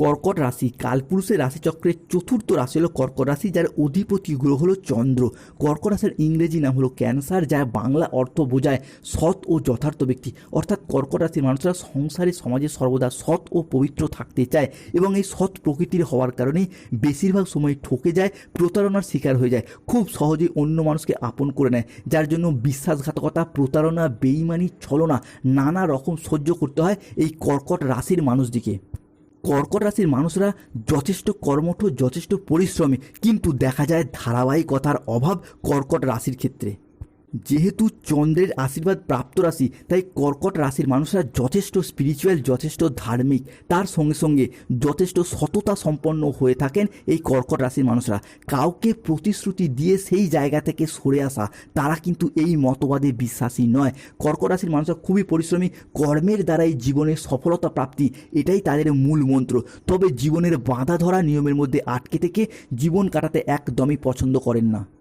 কর্কট রাশি, কালপুরুষের রাশিচক্রের চতুর্থ রাশি হলো কর্কট রাশি, যার অধিপতি গ্রহ হলো চন্দ্র। কর্কট রাশির ইংরেজি নাম হলো ক্যান্সার যার বাংলা অর্থ বোঝায় সৎ ও যথার্থ ব্যক্তি। অর্থাৎ কর্কট রাশির মানুষরা সংসারে, সমাজে সর্বদা সৎ ও পবিত্র থাকতে চায় এবং এই সৎ প্রকৃতির হওয়ার কারণেই বেশিরভাগ সময় ঠকে যায়, প্রতারণার শিকার হয়ে যায়, খুব সহজেই অন্য মানুষকে আপন করে নেয়, যার জন্য বিশ্বাসঘাতকতা, প্রতারণা, বেইমানি, ছলনা, নানা রকম সহ্য করতে হয় এই কর্কট রাশির মানুষদিকে। কর্কট রাশির মানুষরা যথেষ্ট কর্মঠ, যথেষ্ট পরিশ্রমী। কিন্তু দেখা যায় ধারাবাহিকতার অভাব কর্কট রাশির ক্ষেত্রে। যেহেতু চন্দ্রের আশীর্বাদ প্রাপ্ত রাশি, তাই কর্কট রাশির মানুষরা যথেষ্ট স্পিরিচুয়াল যথেষ্ট ধার্মিক। তার সঙ্গে সঙ্গে যথেষ্ট সততা সম্পন্ন হয়ে থাকেন এই কর্কট রাশির মানুষরা। কাউকে প্রতিশ্রুতি দিয়ে সেই জায়গা থেকে সরে আসা, তারা কিন্তু এই মতবাদে বিশ্বাসী নয়। কর্কট রাশির মানুষরা খুবই পরিশ্রমী, কর্মের দ্বারাই জীবনের সফলতা প্রাপ্তি, এটাই তাদের মূল মন্ত্র। তবে জীবনের বাঁধা ধরা নিয়মের মধ্যে আটকে থেকে জীবন কাটাতে একদমই পছন্দ করেন না।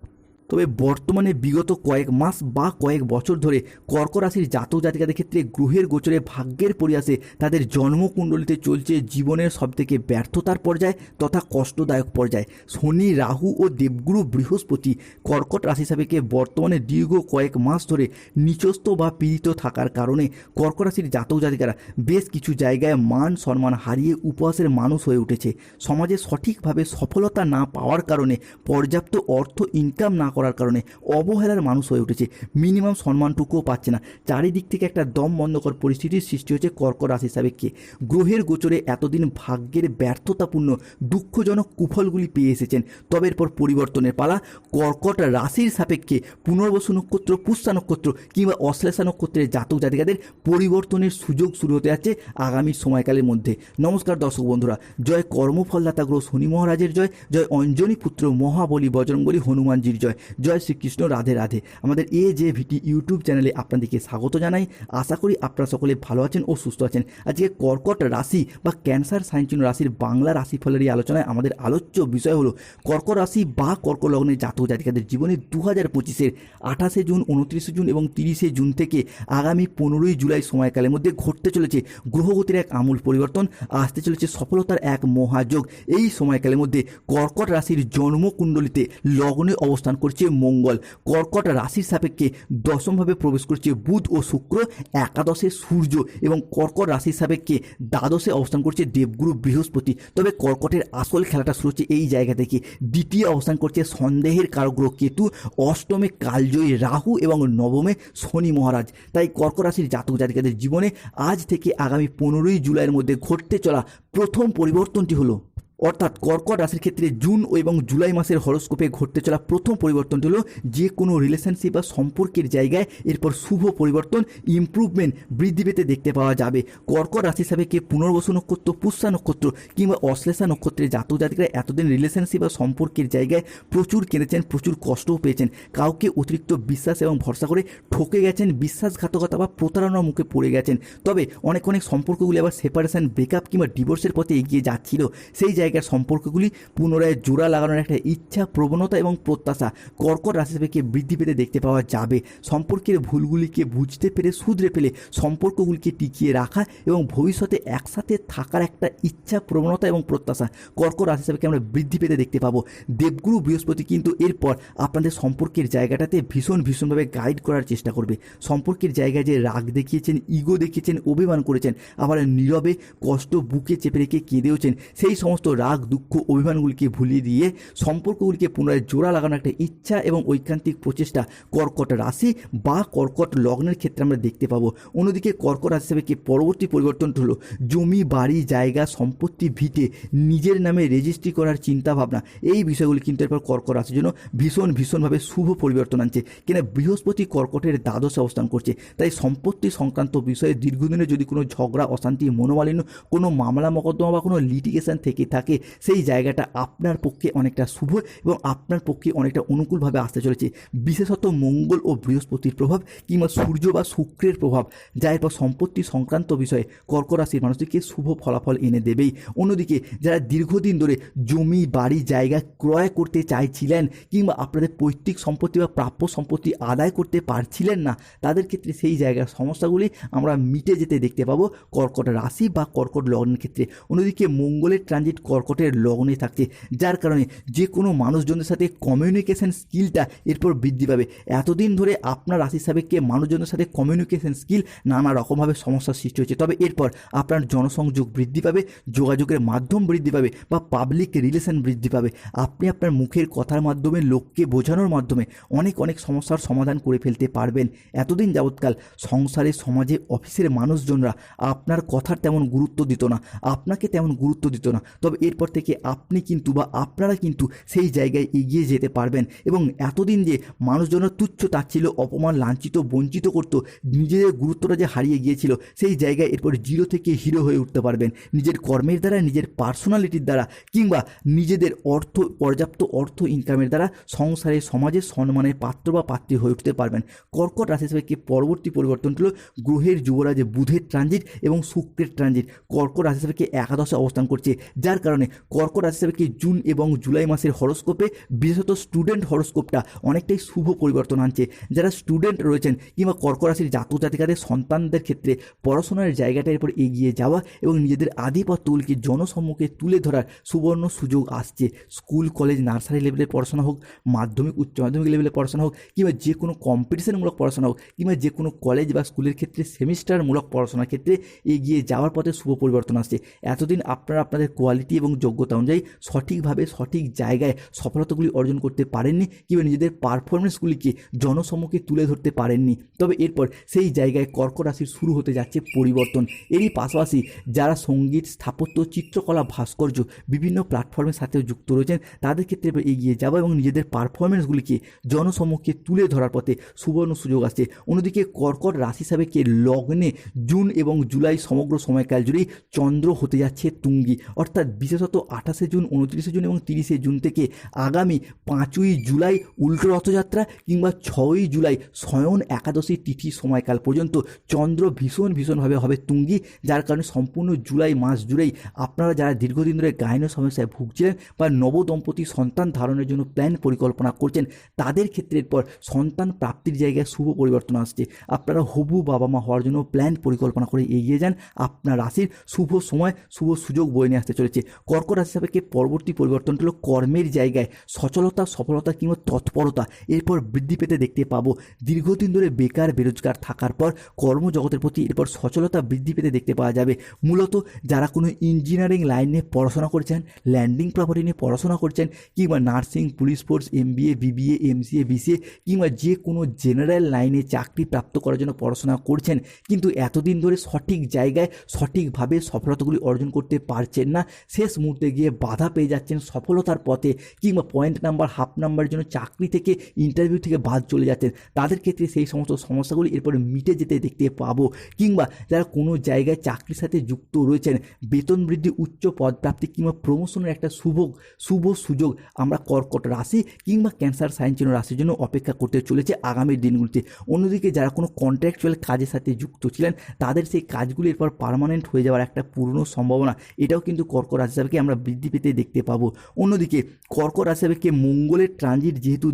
তবে বর্তমানে বিগত কয়েক মাস বা কয়েক বছর ধরে কর্ক রাশির জাতক জাতিকাদের ক্ষেত্রে গ্রহের গোচরে ভাগ্যের পরিয়াসে তাদের জন্মকুণ্ডলিতে চলছে জীবনের সবথেকে ব্যর্থতার পর্যায় তথা কষ্টদায়ক পর্যায়। শনি, রাহু ও দেবগুরু বৃহস্পতি কর্কট রাশি সাপেক্ষে বর্তমানে দীর্ঘ কয়েক মাস ধরে নিচস্থ বা পীড়িত থাকার কারণে কর্ক রাশির জাতক জাতিকারা বেশ কিছু জায়গায় মান সম্মান হারিয়ে উপহাসের মানুষ হয়ে উঠেছে। সমাজে সঠিকভাবে সফলতা না পাওয়ার কারণে পর্যাপ্ত অর্থ ইনকাম না করার কারণে অবহেলার মানুষ হয়ে উঠেছে। মিনিমাম সম্মানটুকুও পাচ্ছে না। চারিদিক থেকে একটা দম বন্ধকর পরিস্থিতির সৃষ্টি হয়েছে কর্কট রাশি সাপেক্ষে গ্রহের গোচরে এতদিন ভাগ্যের ব্যর্থতাপূর্ণ, দুঃখজনক কুফলগুলি পেয়ে এসেছেন। তবে এরপর পরিবর্তনের পালা কর্কট রাশির সাপেক্ষে পুনর্বসু নক্ষত্র, পুষ্যা নক্ষত্র কিংবা অশ্লেষা নক্ষত্রের জাতক জাতিকাদের পরিবর্তনের সুযোগ শুরু হতে যাচ্ছে আগামী সময়কালের মধ্যে। নমস্কার দর্শক বন্ধুরা, জয় কর্মফলদাতা গ্রহ শনি মহারাজের জয় জয় অঞ্জনী পুত্র মহাবলী বজরঙ্গলী হনুমানজির জয়। জয় শ্রীকৃষ্ণ, রাধে রাধে। আমাদের এ যে ভিটি ইউটিউব চ্যানেলে আপনাদেরকে স্বাগত জানাই। আশা করি আপনারা সকলে ভালো আছেন ও সুস্থ আছেন। আজকে কর্কট রাশি বা ক্যান্সার সাইনচিহ্ন রাশির বাংলা রাশিফলের এই আলোচনায় আমাদের আলোচ্য বিষয় হলো কর্ক রাশি বা কর্ক লগ্নের জাতক জাতিকাদের জীবনে দু হাজার পঁচিশের আঠাশে জুন, উনত্রিশে জুন এবং তিরিশে জুন থেকে আগামী পনেরোই জুলাই সময়কালের মধ্যে ঘটতে চলেছে গ্রহগতির এক আমূল পরিবর্তন, আসতে চলেছে সফলতার এক মহাযোগ। এই সময়কালের মধ্যে কর্কট রাশির জন্মকুণ্ডলিতে লগ্নে অবস্থান করছে মঙ্গল। কর্কট রাশির সাপেক্ষে দশমভাবে প্রবেশ করছে বুধ ও শুক্র, একাদশে সূর্য এবং কর্কট রাশির সাপেক্ষে দ্বাদশে অবস্থান করছে দেবগুরু বৃহস্পতি। তবে কর্কটের আসল খেলাটা শুরু হচ্ছে এই জায়গা থেকে। দ্বিতীয় অবস্থান করছে সন্দেহের কারগ্রহ কেতু, অষ্টমে কালজয়ী রাহু এবং নবমে শনি মহারাজ। তাই কর্ক রাশির জাতক জাতিকাদের জীবনে আজ থেকে আগামী পনেরোই জুলাইয়ের মধ্যে ঘটতে চলা প্রথম পরিবর্তনটি হলো অর্থাৎ কর্কট রাশির ক্ষেত্রে জুন ও এবং জুলাই মাসের হরস্কোপে ঘটতে চলা প্রথম পরিবর্তনটি হলো যে কোনো রিলেশনশিপ বা সম্পর্কের জায়গায় এরপর শুভ পরিবর্তন ইমপ্রুভমেন্ট বৃদ্ধি পেতে দেখতে পাওয়া যাবে। কর্কট রাশি হিসাবে কে পুনর্বসু নক্ষত্র, পুষ্যা নক্ষত্র কিংবা অশ্লেষা নক্ষত্রের জাতক জাতিকরা এতদিন রিলেশনশিপ বা সম্পর্কের জায়গায় প্রচুর কেঁদেছেন, প্রচুর কষ্টও পেয়েছেন। কাউকে অতিরিক্ত বিশ্বাস এবং ভরসা করে ঠকে গেছেন, বিশ্বাসঘাতকতা বা প্রতারণার মুখে পড়ে গেছেন। তবে অনেক অনেক সম্পর্কগুলি আবার সেপারেশন ব্রেকআপ কিংবা ডিভোর্সের পথে এগিয়ে যাচ্ছিল। সেই জায়গায় জায়গার সম্পর্কগুলি পুনরায় জোড়া লাগানোর একটা ইচ্ছা, প্রবণতা এবং প্রত্যাশা কর্কট রাশি থেকে বৃদ্ধি পেতে দেখতে পাওয়া যাবে। সম্পর্কের ভুলগুলিকে বুঝতে পেরে শুধরে ফেলে সম্পর্কগুলিকে টিকিয়ে রাখা এবং ভবিষ্যতে একসাথে থাকার একটা ইচ্ছা, প্রবণতা এবং প্রত্যাশা কর্কট রাশি হিসাবে আমরা বৃদ্ধি পেতে দেখতে পাবো। দেবগুরু বৃহস্পতি কিন্তু এরপর আপনাদের সম্পর্কের জায়গাটাতে ভীষণ ভীষণভাবে গাইড করার চেষ্টা করবে। সম্পর্কের জায়গায় যে রাগ দেখিয়েছেন ইগো দেখিয়েছেন, অভিমান করেছেন, আবার নীরবে কষ্ট বুকে চেপে রেখে কেঁদেওছেন, সেই সমস্ত রাগ, দুঃখ, অভিমানগুলিকে ভুলিয়ে দিয়ে সম্পর্কগুলিকে পুনরায় জোড়া লাগানোর একটা ইচ্ছা এবং ঐকান্তিক প্রচেষ্টা কর্কট রাশি বা কর্কট লগ্নের ক্ষেত্রে আমরা দেখতে পাবো। অন্যদিকে কর্কট রাশি হিসেবে কি পরবর্তী পরিবর্তনটা হলো জমি, বাড়ি, জায়গা, সম্পত্তি, ভিটে, নিজের নামে রেজিস্ট্রি করার চিন্তা ভাবনা এই বিষয়গুলি কিন্তু এরপর কর্কট রাশির জন্য ভীষণ, ভীষণভাবে শুভ পরিবর্তন আনছে। কিনা বৃহস্পতি কর্কটের দ্বাদশে অবস্থান করছে। তাই সম্পত্তি সংক্রান্ত বিষয়ে দীর্ঘদিনে যদি কোনো ঝগড়া, অশান্তি, মনোমালিন্য, কোনো মামলা, মকদ্দমা বা কোনো লিটিগেশন থেকে থাকে থাকে সেই জায়গাটা আপনার পক্ষে অনেকটা শুভ এবং আপনার পক্ষে অনেকটা অনুকূলভাবে আসতে চলেছে। বিশেষত মঙ্গল ও বৃহস্পতির প্রভাব কিংবা সূর্য বা শুক্রের প্রভাব, যা এরপর সম্পত্তি সংক্রান্ত বিষয়ে কর্ক রাশির মানুষদেরকে শুভ ফলাফল এনে দেবেই। অন্যদিকে, যারা দীর্ঘদিন ধরে জমি, বাড়ি, জায়গা ক্রয় করতে চাইছিলেন কিংবা আপনাদের পৈতৃক সম্পত্তি বা প্রাপ্য সম্পত্তি আদায় করতে পারছিলেন না, তাদের ক্ষেত্রে সেই জায়গার সমস্যাগুলি আমরা মিটে যেতে দেখতে পাবো কর্কট রাশি বা কর্কট লগ্নের ক্ষেত্রে। অন্যদিকে, মঙ্গলের ট্রানজিট কর্কটের লগ্নে থাকছে, যার কারণে যে কোনো মানুষজনের সাথে কমিউনিকেশন স্কিলটা এরপর বৃদ্ধি পাবে। এতদিন ধরে আপনার রাশি সাবেককে মানুষজনের সাথে কমিউনিকেশন স্কিল নানা রকমভাবে সমস্যার সৃষ্টি হচ্ছে তবে এরপর আপনার জনসংযোগ বৃদ্ধি পাবে, যোগাযোগের মাধ্যম বৃদ্ধি পাবে বা পাবলিক রিলেশন বৃদ্ধি পাবে। আপনি আপনার মুখের কথার মাধ্যমে, লোককে বোঝানোর মাধ্যমে অনেক অনেক সমস্যার সমাধান করে ফেলতে পারবেন। এতদিন যাবৎকাল সংসারে, সমাজে, অফিসের মানুষজনরা আপনার কথার তেমন গুরুত্ব দিত না, আপনাকে তেমন গুরুত্ব দিত না। তবে এরপর থেকে আপনি কিন্তু বা আপনারা কিন্তু সেই জায়গায় এগিয়ে যেতে পারবেন। এবং এতদিন যে মানুষজনের তুচ্ছ তাচ্ছিল অপমান, লাঞ্ছিত, বঞ্চিত করত, নিজেদের গুরুত্বটা যে হারিয়ে গিয়েছিল, সেই জায়গায় এরপর জিরো থেকে হিরো হয়ে উঠতে পারবেন। নিজের কর্মের দ্বারা, নিজের পার্সোনালিটির দ্বারা, কিংবা নিজেদের অর্থ, পর্যাপ্ত অর্থ ইনকামের দ্বারা সংসারে, সমাজে সম্মানের পাত্র বা পাত্রী হয়ে উঠতে পারবেন। কর্কট রাশি কি পরবর্তী পরিবর্তন হলো গ্রহের যুবরাজে, বুধের ট্রানজিট এবং শুক্রের ট্রানজিট কর্কট রাশি হিসেবে একাদশে অবস্থান করছে, যার কারণে কর্কট রাশি হিসেবে কি জুন এবং জুলাই মাসের হরস্কোপে, বিশেষত স্টুডেন্ট হরস্কোপটা অনেকটাই শুভ পরিবর্তন আনছে। যারা স্টুডেন্ট রয়েছেন কিংবা কর্কট রাশির জাতক জাতিকাদের সন্তানদের ক্ষেত্রে পড়াশোনার জায়গাটার উপর এগিয়ে যাওয়া এবং নিজেদের আধিপত্যগুলিকে জনসম্মুখে তুলে ধরার সুবর্ণ সুযোগ আসছে। স্কুল, কলেজ, নার্সারি লেভেলের পড়াশোনা হোক, মাধ্যমিক, উচ্চ মাধ্যমিক লেভেলের পড়াশোনা হোক, কিংবা যে কোনো কম্পিটিশনমূলক পড়াশোনা হোক, কিংবা যে কোনো কলেজ বা স্কুলের ক্ষেত্রে সেমিস্টারমূলক পড়াশোনার ক্ষেত্রে এগিয়ে যাওয়ার পথে শুভ পরিবর্তন আসছে। এতদিন আপনারা আপনাদের কোয়ালিটি এবং যোগ্যতা অনুযায়ী সঠিকভাবে, সঠিক জায়গায় সফলতাগুলি অর্জন করতে পারেননি কিংবা নিজেদের পারফরমেন্সগুলিকে জনসম্মুখে তুলে ধরতে পারেননি। তবে এরপর সেই জায়গায় কর্ক রাশির শুরু হতে যাচ্ছে পরিবর্তন। এরই পাশাপাশি যারা সংগীত, স্থাপত্য, চিত্রকলা, ভাস্কর্য বিভিন্ন প্ল্যাটফর্মের সাথেও যুক্ত রয়েছেন, তাদের ক্ষেত্রে এগিয়ে যাওয়া এবং নিজেদের পারফরমেন্সগুলিকে জনসম্মুখে তুলে ধরার পথে সুবর্ণ সুযোগ আসছে। অন্যদিকে কর্কট রাশি হিসাবে কে লগ্নে জুন এবং জুলাই সমগ্র সময়কাল জুড়েই চন্দ্র হতে যাচ্ছে তুঙ্গি। অর্থাৎ বিশেষত আঠাশে জুন, উনত্রিশে জুন এবং তিরিশে জুন থেকে আগামী পাঁচই জুলাই উল্টো রথযাত্রা কিংবা ছয়ই জুলাই স্বয়ন একাদশী তিথি সময়কাল পর্যন্ত চন্দ্র ভীষণ ভীষণভাবে হবে তুঙ্গি, যার কারণে সম্পূর্ণ জুলাই মাস জুড়েই আপনারা যারা দীর্ঘদিন ধরে গায়ন সমস্যায় ভুগছিলেন বা নবদম্পতি সন্তান ধারণের জন্য প্ল্যান পরিকল্পনা করছেন, তাদের ক্ষেত্রে এরপর সন্তান প্রাপ্তির জায়গায় শুভ পরিবর্তন আসছে। আপনারা হবু বাবা মা হওয়ার জন্য প্ল্যান পরিকল্পনা করে এগিয়ে যান, আপনার রাশির শুভ সময়, শুভ সুযোগ বয়ে নিয়ে আসতে চলেছে। কর্ক রাশি সাপেক্ষে পরবর্তী পরিবর্তনটা হলো কর্মের জায়গায় সচলতা, সফলতা কিংবা তৎপরতা। এরপর বৃদ্ধি পেতে দেখতে পাবো। দীর্ঘদিন ধরে বেকার, বেরোজগার থাকার পর কর্মজগতের প্রতি এরপর সচলতা বৃদ্ধি পেতে দেখতে পাওয়া যাবে। মূলত যারা কোনো ইঞ্জিনিয়ারিং লাইন নিয়ে পড়াশোনা করছেন ল্যান্ডিং প্রপার্টি নিয়ে পড়াশোনা করছেন, কিংবা nursing police force M MBA BBA MCA BCA কিংবা যে কোনো জেনারেল লাইনে চাকরি প্রাপ্ত করার জন্য পড়াশোনা করছেন, কিন্তু এতদিন ধরে সঠিক জায়গায় সঠিকভাবে সফলতাগুলি অর্জন করতে পারছেন না শেষ মুহূর্তে গিয়ে বাধা পেয়ে যাচ্ছেন সফলতার পথে কিংবা পয়েন্ট নাম্বার হাফ নাম্বারের জন্য চাকরি থেকে ইন্টারভিউ থেকে বাদ চলে যাচ্ছেন। তাদের ক্ষেত্রে সেই সমস্ত সমস্যাগুলি এরপরে মিটে যেতে দেখতে পাবো। কিংবা যারা কোনো জায়গায় চাকরির সাথে যুক্ত রয়েছেন, বেতন বৃদ্ধি, উচ্চ পদপ্রাপ্তি কিংবা প্রমোশনের একটা শুভ শুভ সুযোগ আমরা কর্কট রাশি কিংবা ক্যান্সার সাইন চিহ্ন রাশির জন্য অপেক্ষা করতে চলেছে আগামী দিনগুলিতে। অন্যদিকে যারা কোনো কন্ট্রাকচুয়াল কাজের সাথে যুক্ত ছিলেন, তাদের সেই কাজগুলি এরপর পার্মানেন্ট হয়ে যাওয়ার একটা পূর্ণ সম্ভাবনা। এটাও কিন্তু কর্ক রাশি হিসাবে আমরা বৃদ্ধি পেতে দেখতে পাবো? অন্যদিকে কর্ক রাশি মঙ্গলের ট্রানজিট যেহেতু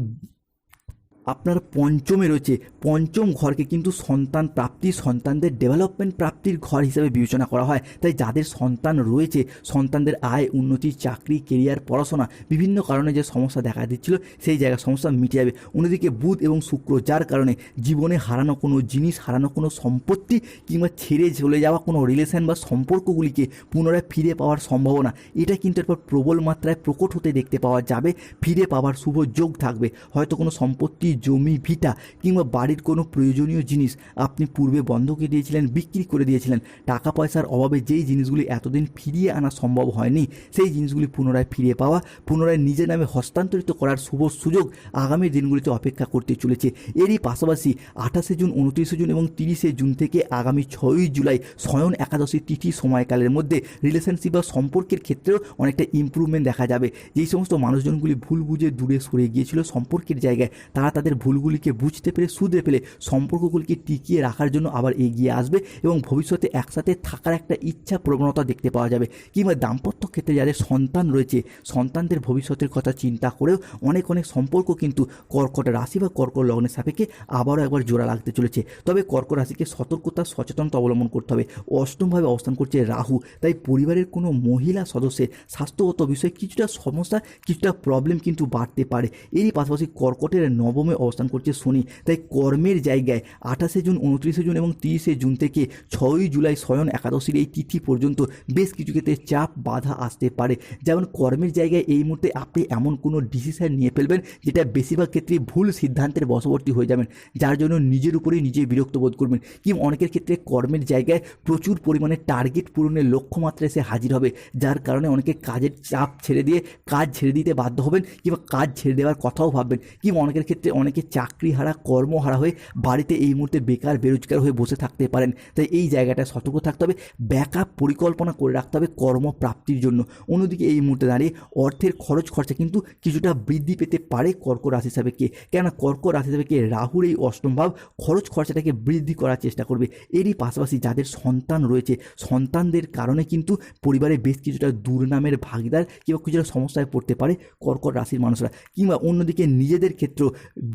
আপনার পঞ্চমে রয়েছে, পঞ্চম ঘরকে কিন্তু সন্তান প্রাপ্তি, সন্তানদের ডেভেলপমেন্ট প্রাপ্তির ঘর হিসেবে বিবেচনা করা হয়। তাই যাদের সন্তান রয়েছে, সন্তানদের আয়, উন্নতি, চাকরি কেরিয়ার পড়াশোনা, বিভিন্ন কারণে যে সমস্যা দেখা দিচ্ছিল, সেই জায়গার সমস্যা মিটে যাবে। অন্যদিকে বুধ এবং শুক্র, যার কারণে জীবনে হারানো কোনো জিনিস, হারানো কোনো সম্পত্তি কিংবা ছেড়ে চলে যাওয়া কোনো রিলেশন বা সম্পর্কগুলিকে পুনরায় ফিরে পাওয়ার সম্ভাবনা, এটা কিন্তু এরপর প্রবল মাত্রায় প্রকট হতে দেখতে পাওয়া যাবে। ফিরে পাওয়ার শুভ যোগ থাকবে। হয়তো কোনো সম্পত্তি জমি, ভিটা কিংবা বাড়ির কোনো প্রয়োজনীয় জিনিস আপনি পূর্বে বন্ধকে দিয়েছিলেন, বিক্রি করে দিয়েছিলেন, টাকা পয়সার অভাবে যেই জিনিসগুলি এতদিন ফিরিয়ে আনা সম্ভব হয়নি, সেই জিনিসগুলি পুনরায় ফিরিয়ে পাওয়া, পুনরায় নিজের নামে হস্তান্তরিত করার শুভ সুযোগ আগামী দিনগুলিতে অপেক্ষা করতে চলেছে। এরই পাশাপাশি আঠাশে জুন, উনত্রিশে জুন এবং তিরিশে জুন থেকে আগামী ছয়ই জুলাই শয়ন একাদশী তিথি সময়কালের মধ্যে রিলেশনশিপ বা সম্পর্কের ক্ষেত্রেও অনেকটা ইম্প্রুভমেন্ট দেখা যাবে। যেই সমস্ত মানুষজনগুলি ভুল বুঝে দূরে সরে গিয়েছিল সম্পর্কের জায়গায়, তারা তাদের ভুলগুলিকে বুঝতে পেরে, শুধরে পেলে সম্পর্কগুলিকে টিকিয়ে রাখার জন্য আবার এগিয়ে আসবে এবং ভবিষ্যতে একসাথে থাকার একটা ইচ্ছা প্রবণতা দেখতে পাওয়া যাবে। কিংবা দাম্পত্য ক্ষেত্রে যাদের সন্তান রয়েছে, সন্তানদের ভবিষ্যতের কথা চিন্তা করেও অনেক অনেক সম্পর্ক কিন্তু কর্কট রাশি বা কর্কট লগ্নের সাপেক্ষে আবারও একবার জোড়া লাগতে চলেছে। তবে কর্কট রাশিকে সতর্কতা, সচেতনতা অবলম্বন করতে হবে। অষ্টমভাবে অবস্থান করছে রাহু। তাই পরিবারের কোনো মহিলা সদস্যের স্বাস্থ্যগত বিষয়ে কিছুটা সমস্যা, কিছুটা প্রবলেম কিন্তু বাড়তে পারে। এরই পাশাপাশি কর্কটের নবমে অবস্থান করছে শনি। তাই কর্মের জায়গায় আঠাশে জুন, উনত্রিশে জুন এবং তিরিশে জুন থেকে ছয়ই জুলাই শয়ন একাদশীর এই তিথি পর্যন্ত বেশ কিছু ক্ষেত্রে চাপ বাধা আসতে পারে। যেমন কর্মের জায়গায় এই মুহূর্তে আপনি এমন কোনো ডিসিশন নিয়ে ফেলবেন যেটা বেশিরভাগ ক্ষেত্রে ভুল সিদ্ধান্তের বশবর্তী হয়ে যাবেন, যার জন্য নিজের উপরেই নিজে বিরক্ত বোধ করবেন। কিংবা অনেকের ক্ষেত্রে কর্মের জায়গায় প্রচুর পরিমাণে টার্গেট পূরণের লক্ষ্যমাত্রায় এসে হাজির হবে, যার কারণে অনেকে কাজের চাপ ছেড়ে দিয়ে কাজ ছেড়ে দিতে বাধ্য হবেন কিংবা কাজ ছেড়ে দেওয়ার কথাও ভাববেন। কিংবা অনেকের ক্ষেত্রে অনেকে চাকরি হারা কর্মহারা হয়ে বাড়িতে এই মুহূর্তে বেকার, বেরোজগার হয়ে বসে থাকতে পারেন। তাই এই জায়গাটা সতর্ক থাকতে হবে, ব্যাকআপ পরিকল্পনা করে রাখতে হবে কর্মপ্রাপ্তির জন্য। অন্যদিকে এই মুহূর্তে দাঁড়িয়ে অর্থের খরচ খরচা কিন্তু কিছুটা বৃদ্ধি পেতে পারে কর্ক রাশি হিসাবে কে কেননা কর্ক রাশি হিসাবে কে রাহুর এই অষ্টম ভাব খরচ খরচাটাকে বৃদ্ধি করার চেষ্টা করবে। এরই পাশাপাশি যাদের সন্তান রয়েছে, সন্তানদের কারণে কিন্তু পরিবারে বেশ কিছুটা দুর্নামের ভাগিদার কিংবা কিছুটা সমস্যায় পড়তে পারে কর্কট রাশির মানুষরা। কিংবা অন্যদিকে নিজেদের ক্ষেত্রেও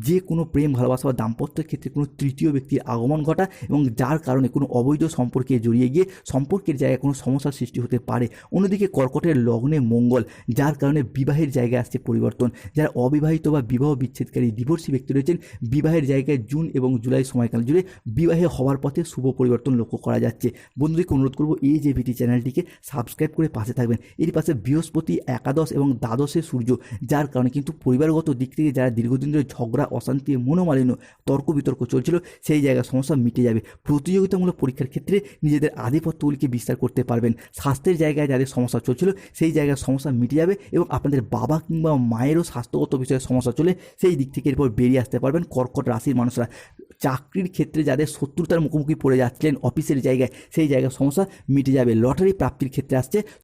যে কোনো প্রেম, ভালোবাসা বা দাম্পত্যের ক্ষেত্রে কোনো তৃতীয় ব্যক্তির আগমন ঘটা এবং যার কারণে কোনো অবৈধ সম্পর্কে জড়িয়ে গিয়ে সম্পর্কের জায়গায় কোনো সমস্যার সৃষ্টি হতে পারে। অন্যদিকে কর্কটের লগ্নে মঙ্গল, যার কারণে বিবাহের জায়গায় আসছে পরিবর্তন। যারা অবিবাহিত বা বিবাহ বিচ্ছেদকারী ডিভোর্সি ব্যক্তি রয়েছেন, বিবাহের জায়গায় জুন এবং জুলাই সময়কাল জুড়ে বিবাহে হওয়ার পথে শুভ পরিবর্তন লক্ষ্য করা যাচ্ছে। বন্ধুদেরকে অনুরোধ করব এই যে ভিটি চ্যানেলটিকে সাবস্ক্রাইব করে পাশে থাকবেন। এর পাশে বৃহস্পতি, একাদশ এবং দ্বাদশে সূর্য, যার কারণে কিন্তু পরিবারগত দিক থেকে যারা দীর্ঘদিন ধরে ঝগড়া অশান্তি মনোমালিন্য তর্ক বিতর্ক চলছিল, সেই জায়গায় সমস্যা মিটে যাবে। প্রতিযোগিতামূলক পরীক্ষার ক্ষেত্রে নিজেদের আধিপত্যগুলিকে বিস্তার করতে পারবেন। স্বাস্থ্যের জায়গায় যাদের সমস্যা চলছিল, সেই জায়গায় সমস্যা মিটে যাবে এবং আপনাদের বাবা কিংবা মায়েরও স্বাস্থ্যগত বিষয়ে সমস্যা চলে, সেই দিক থেকে এরপর বেরিয়ে আসতে পারবেন কর্কট রাশির মানুষরা। চাকরির ক্ষেত্রে যাদের শত্রুতার মুখোমুখি পড়ে যাচ্ছিলেন অফিসের জায়গায়, সেই জায়গায় সমস্যা মিটে যাবে। লটারি প্রাপ্তির ক্ষেত্রে আসছে